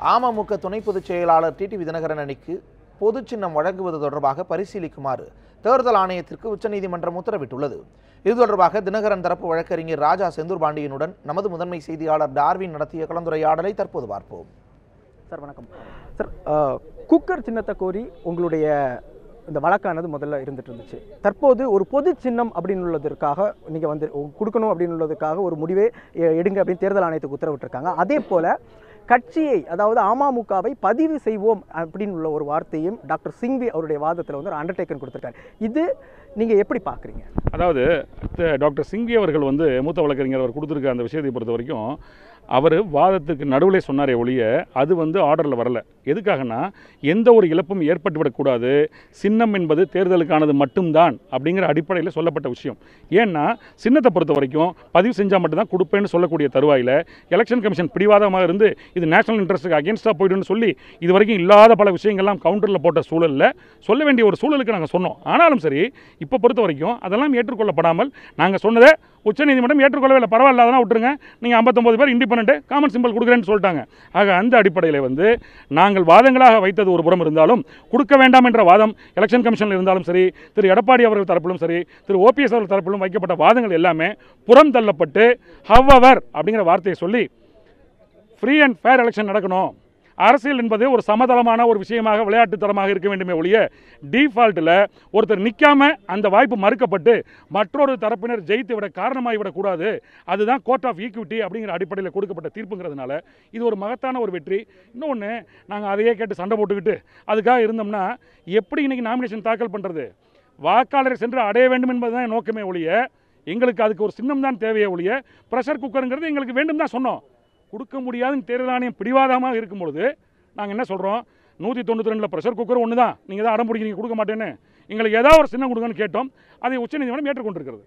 அமமுக துணை பொதுச் செயலாளர் டிடிவி தினகரன் அணிக்கு பொது சின்னம் வழங்குவது தொடர்பாக பரிசீலிக்குமாறு தேர்தல் ஆணையத்திற்கு உச்சநீதிமன்றம் உத்தரவிட்டுள்ளது. இது தொடர்பாக தினகரன் தரப்பு வழக்கறிஞர் ராஜா செந்தூர் பாண்டியனுடன் நமது முதன்மை செய்தியாளர் டார்வின் நடத்திய கலந்துரையாடலை தற்போது பார்ப்போம். சார் வணக்கம். சார் குக்கர் சின்னத்தை கோரி உங்களுடைய இந்த வழக்கானது முதல்ல இருந்துட்டு இருந்துச்சு தற்போது ஒரு பொது சின்னம் அப்படின்னு உள்ளதற்காக நீங்கள் வந்து கொடுக்கணும் அப்படின்னு உள்ளதுக்காக ஒரு முடிவே எ- எடுங்க அப்படின்னு தேர்தல் ஆணையத்துக்கு உத்தரவிட்டிருக்காங்க. அதே போல் கட்சியை அதாவது அமமுகவை பதிவு செய்வோம் அப்படின்னு உள்ள ஒரு வார்த்தையும் டாக்டர் சிங்வி அவருடைய வாதத்தில் வந்து ஒரு அண்டர்டேக்கன் கொடுத்துருக்காரு. இது நீங்கள் எப்படி பார்க்குறீங்க? அதாவது டாக்டர் சிங்கி அவர்கள் வந்து மூத்த வழக்கறிஞர் அவர் கொடுத்துருக்க அந்த விஷயத்தை பொறுத்த வரைக்கும் அவர் வாதத்துக்கு நடுவில் சொன்னாரே ஒழிய அது வந்து ஆர்டரில் வரல. எதுக்காகனா எந்த ஒரு இழப்பும் ஏற்பட்டுவிடக்கூடாது சின்னம் என்பது தேர்தலுக்கானது மட்டும்தான் அப்படிங்கிற அடிப்படையில் சொல்லப்பட்ட விஷயம். ஏன்னா சின்னத்தை பொறுத்த வரைக்கும் பதிவு செஞ்சால் மட்டும்தான் கொடுப்பேன்னு சொல்லக்கூடிய தருவாயில் எலெக்ஷன் கமிஷன் பிடிவாதமாக இருந்து இது நேஷனல் இன்ட்ரெஸ்ட்டுக்கு அகேன்ஸ்டாக போய்டுன்னு சொல்லி இது வரைக்கும் இல்லாத பல விஷயங்கள்லாம் கவுண்டரில் போட்ட சூழலில் சொல்ல வேண்டிய ஒரு சூழலுக்கு நாங்கள் சொன்னோம். ஆனாலும் சரி இப்போ பொறுத்த வரைக்கும் அதெல்லாம் ஏற்றுக்கொள்ளப்படாமல் நாங்கள் சொன்னதை உச்சநீதிமன்றம் ஏற்றுக்கொள்ளவே இல்லை. பரவாயில்ல அதெல்லாம் விட்டுருங்க. நீங்கள் ஐம்பத்தொம்பது பேர் இண்டிபெண்ட் காமன் சிம்பிள் கொடுக்குறேன்னு சொல்லிட்டாங்க. ஆக அந்த அடிப்படையில் வந்து நாங்கள் வாதங்களாக வைத்தது ஒரு புறம் இருந்தாலும் கொடுக்க வேண்டாம் என்ற வாதம் எலெக்ஷன் கமிஷனில் இருந்தாலும் சரி திரு எடப்பாடி அவர்கள் தரப்பிலும் சரி திரு ஓபிஎஸ் அவர்கள் தரப்பிலும் வைக்கப்பட்ட வாதங்கள் எல்லாமே புறம் தள்ளப்பட்டு ஹவ்வவர் அப்படிங்கிற வார்த்தையை சொல்லி ஃப்ரீ அண்ட் ஃபேர் எலெக்ஷன் நடக்கணும். அரசியல் என்பது ஒரு சமதளமான ஒரு விஷயமாக விளையாட்டுத்தரமாக இருக்க வேண்டுமே ஒழிய டிஃபால்ட்டில் ஒருத்தர் நிற்காம அந்த வாய்ப்பு மறுக்கப்பட்டு மற்றொரு தரப்பினர் ஜெயித்து விட காரணமாகிவிடக்கூடாது அதுதான் கோர்ட் ஆஃப் ஈக்விட்டி அப்படிங்கிற அடிப்படையில் கொடுக்கப்பட்ட தீர்ப்புங்கிறதுனால இது ஒரு மகத்தான ஒரு வெற்றி. இன்னொன்று நாங்கள் அதையே கேட்டு சண்டை போட்டுக்கிட்டு அதுக்காக இருந்தோம்னா எப்படி இன்றைக்கி நாமினேஷன் தாக்கல் பண்ணுறது வாக்காளரை சென்று அடைய வேண்டும் என்பதுதான் தான் நோக்கமே ஒழிய எங்களுக்கு அதுக்கு ஒரு சின்னம் தான் தேவையே ஒழிய ப்ரெஷர் குக்கருங்கிறது எங்களுக்கு வேண்டும் தான் சொன்னோம். கொடுக்க முடியாதுன்னு தேர்தல் ஆணையம் பிடிவாதமாக இருக்கும் பொழுது நாங்கள் என்ன சொல்கிறோம் நூற்றி தொண்ணூற்றி ரெண்டில் ப்ரெஷர் குக்கர் ஒன்று தான் நீங்கள் தான் அடம் பிடிக்கிறீங்க கொடுக்க மாட்டேன்னு. எங்களுக்கு ஏதாவது ஒரு சின்னம் கொடுங்கன்னு கேட்டோம். அதை உச்சநீதிமன்றம் ஏற்றுக்கொண்டிருக்கிறது.